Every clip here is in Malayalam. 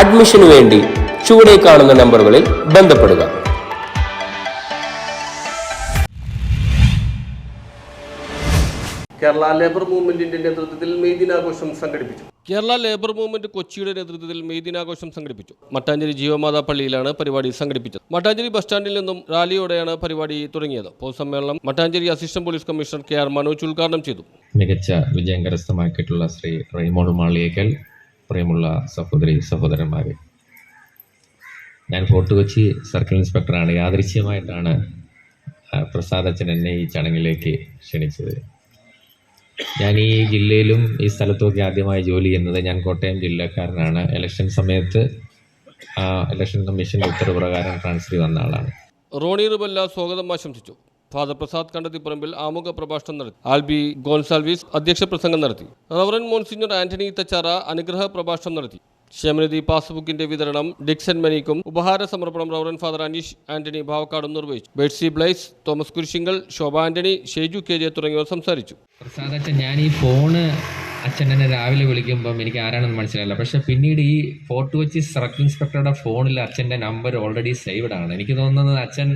അഡ്മിഷനു വേണ്ടി ചുവടെ കാണുന്ന നമ്പറുകളിൽ ബന്ധപ്പെടുക. കേരള ലേബർ മൂവ്മെന്റിന്റെ നേതൃത്വത്തിൽ മെയ് ദിനാഘോഷം സംഘടിപ്പിച്ചു. കേരള ലേബർ മൂവ്മെന്റ് കൊച്ചിയുടെ നേതൃത്വത്തിൽ മെയ് ദിനാഘോഷം സംഘടിപ്പിച്ചു. മട്ടാഞ്ചേരി ജീവമാതാ പള്ളിയിലാണ് പരിപാടി സംഘടിപ്പിച്ചത്. മട്ടാഞ്ചേരി ബസ് സ്റ്റാൻഡിൽ നിന്നും റാലിയോടെയാണ് പരിപാടി തുടങ്ങിയത്. പൊതുസമ്മേളനം Mattancherry assistant police commissioner K R Manoj ഉദ്ഘാടനം ചെയ്തു. മികച്ച വിജയം കരസ്ഥമാക്കിയിട്ടുള്ള ശ്രീ റൈമോൾ മാളിയേക്കൽ പ്രിയമുള്ള സഹോദരി സഹോദരന്മാരെ ഞാൻ ഫോർട്ട് കൊച്ചി സർക്കിൾ ഇൻസ്പെക്ടറാണ്. യാദൃശ്യമായിട്ടാണ് പ്രസാദ് അച്ഛൻ എന്നെ ഈ ചടങ്ങിലേക്ക് ക്ഷണിച്ചത്. ഞാൻ ഈ ജില്ലയിലും ഈ സ്ഥലത്തുമൊക്കെ ആദ്യമായി ജോലി ചെയ്യുന്നത് ഞാൻ കോട്ടയം ജില്ലക്കാരനാണ്. ഇലക്ഷൻ സമയത്ത് ഇലക്ഷൻ കമ്മീഷൻ ഉത്തരവ് പ്രകാരം ട്രാൻസ്ഫർ വന്ന ആളാണ്. റോണി റിബല്ല സ്വാഗതം ആശംസിച്ചു. ഫാദർ പ്രസാദ് കണ്ടത്തിപ്പറമ്പിൽ ആമുഖ പ്രഭാഷണം നടത്തി. ആൽബി ഗോൺസാൽവിസ് അധ്യക്ഷ പ്രസംഗം നടത്തി. റവറൻ മോൺസിഞ്ഞർ ആന്റണി തച്ചാറ അനുഗ്രഹ പ്രഭാഷണം നടത്തി. ക്ഷേമനിധി പാസ്ബുക്കിന്റെ വിതരണം ഡിക്സൺ മനിക്കും ഉപഹാര സമർപ്പണം റവറൻ ഫാദർ അനീഷ് ആന്റണി ഭാവക്കാടും നിർവഹിച്ചു. Betsy Blaise Thomas Kurisingal Shobha Antony Sheju K J തുടങ്ങിയവർ സംസാരിച്ചു. പ്രസാദ് അച്ഛൻ ഞാൻ ഈ ഫോണ് അച്ഛൻ എന്നെ രാവിലെ വിളിക്കുമ്പം എനിക്ക് ആരാണെന്ന് മനസ്സിലായില്ല. പക്ഷെ പിന്നീട് ഈ ഫോർട്ട് കൊച്ചി സർക്കിൾ ഇൻസ്പെക്ടറുടെ ഫോണിൽ അച്ഛന്റെ നമ്പർ ഓൾറെഡി സേവ്ഡ് ആണ്. എനിക്ക് തോന്നുന്നത് അച്ഛൻ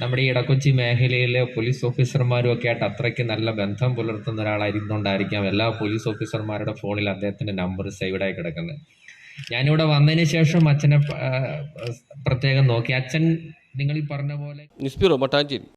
നമ്മുടെ ഈ ഇടക്കൊച്ചി മേഖലയിലെ പോലീസ് ഓഫീസർമാരും ഒക്കെ ആയിട്ട് അത്രയ്ക്ക് നല്ല ബന്ധം പുലർത്തുന്ന ഒരാളായിരുന്നുകൊണ്ടായിരിക്കാം എല്ലാ പോലീസ് ഓഫീസർമാരുടെ ഫോണിൽ അദ്ദേഹത്തിന്റെ നമ്പർ സേവ്ഡ് ആയി കിടക്കുന്നത്. ഞാനിവിടെ വന്നതിന് ശേഷം അച്ഛനെ പ്രത്യേകം നോക്കി. അച്ഛൻ നിങ്ങൾ ഈ പറഞ്ഞ പോലെ മട്ടാഞ്ചേരി